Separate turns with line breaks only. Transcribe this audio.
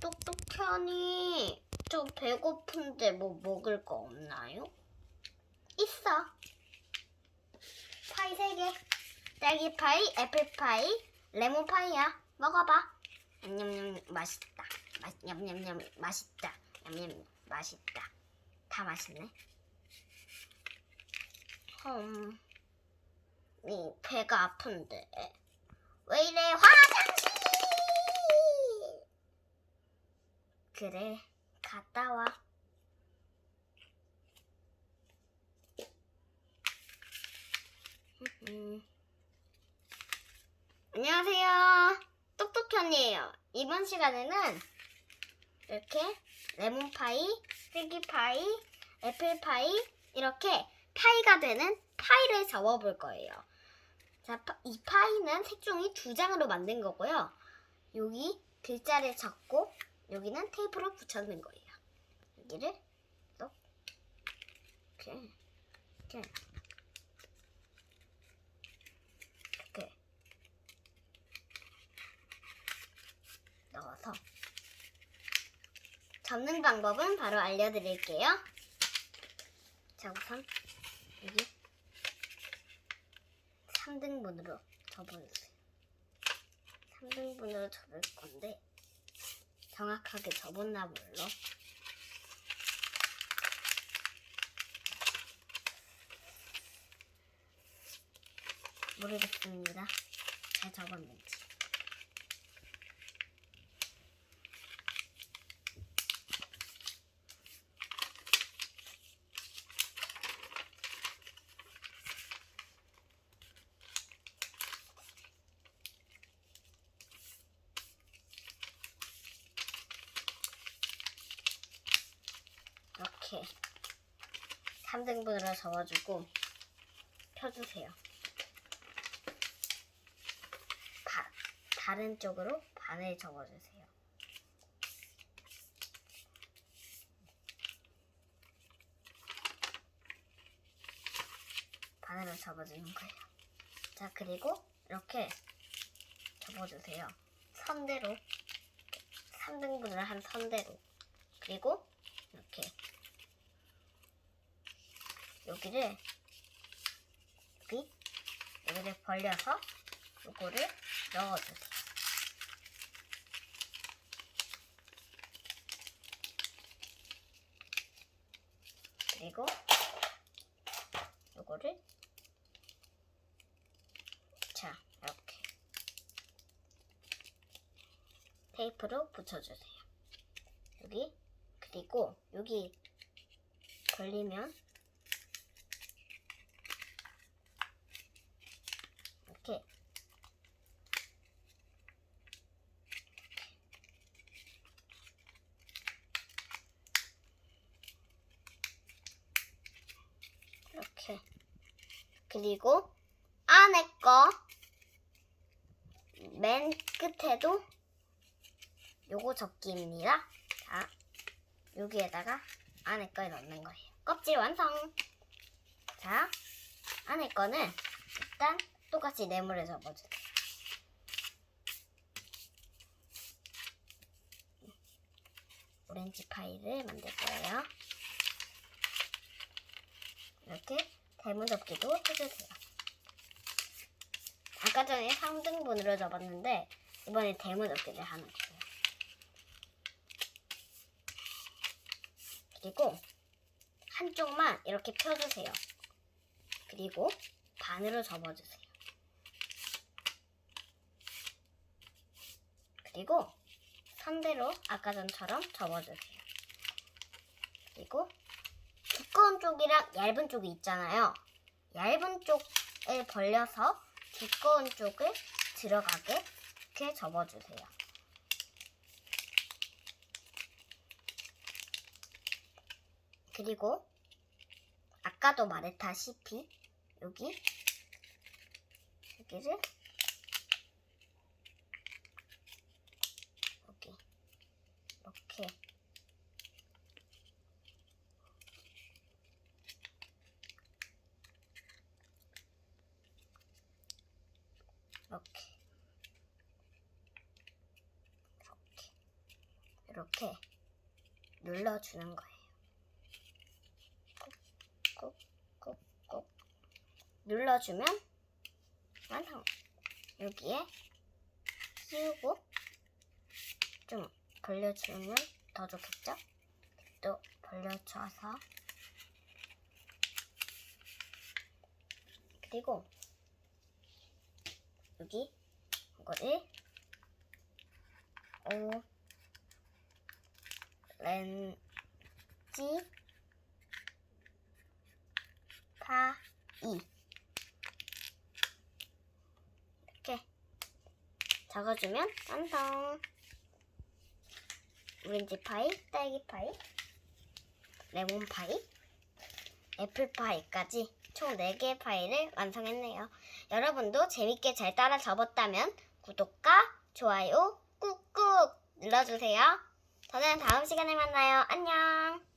똑똑하니 저 배고픈데 뭐 먹을 거 없나요? 있어. 파이 세 개. 딸기 파이, 애플 파이, 레몬 파이야. 먹어봐. 냠냠 맛있다. 맛 냠냠냠 맛있다. 냠냠 맛있다. 다 맛있네. 음, 이 배가 아픈데 왜 이래 화장실? 그래 갔다 와. 음. 안녕하세요. 똑똑현이에요. 이번 시간에는 이렇게 레몬파이, 딸기파이, 애플파이 이렇게 파이가 되는 파이를 접어볼 거예요. 자, 파- 이 파이는 색종이 두 장으로 만든 거고요. 여기 글자를 적고 여기는 테이프로 붙여놓는 거예요. 여기를 또 이렇게 이렇게 이렇게 넣어서 접는 방법은 바로 알려드릴게요. 자, 우선 여기 3등분으로 접어주세요. 3등분으로 접을 건데 정확하게 접었나 몰라. 모르겠습니다. 잘 접었는지. 이렇게 3등분으로 접어주고 펴주세요. 바, 다른 쪽으로 반을 접어주세요. 반으로 접어주는 거예요. 자, 그리고 이렇게 접어주세요. 선대로 3등분을 한 선대로 그리고 이렇게 여기를 여기 여기를 벌려서 요거를 넣어주세요. 그리고 요거를 자 이렇게 테이프로 붙여주세요. 여기 그리고 여기 걸리면 이렇게 이렇게 그리고 안에 거 맨 끝에도 요거 접기입니다. 자, 여기에다가 안에 걸 넣는 거예요. 껍질 완성! 자, 안에 거는 일단 똑같이 네모를 접어주세요. 오렌지 파이를 만들 거예요. 이렇게 대문 접기도 해주세요. 아까 전에 3등분으로 접었는데 이번에 대문 접기를 하는 거예요. 그리고 한쪽만 이렇게 펴주세요. 그리고 반으로 접어주세요. 그리고 선대로 아까 전처럼 접어주세요. 그리고 두꺼운 쪽이랑 얇은 쪽이 있잖아요. 얇은 쪽을 벌려서 두꺼운 쪽을 들어가게 이렇게 접어주세요. 그리고 아까도 말했다시피 여기 여기를 여기 이렇게 이렇게 이렇게 이렇게 눌러주는 거예요. 꾹꾹꾹꾹 눌러주면 완성. 여기에 씌우고 좀 벌려주면 더 좋겠죠? 또 벌려줘서 그리고 여기 이거를 오 렌지 파이. 이렇게 적어주면 완성 오렌지 파이, 딸기 파이, 레몬 파이, 애플 파이까지 총 4개의 파이를 완성했네요. 여러분도 재밌게 잘 따라 접었다면 구독과 좋아요 꾹꾹 눌러주세요. 저는 다음 시간에 만나요. 안녕!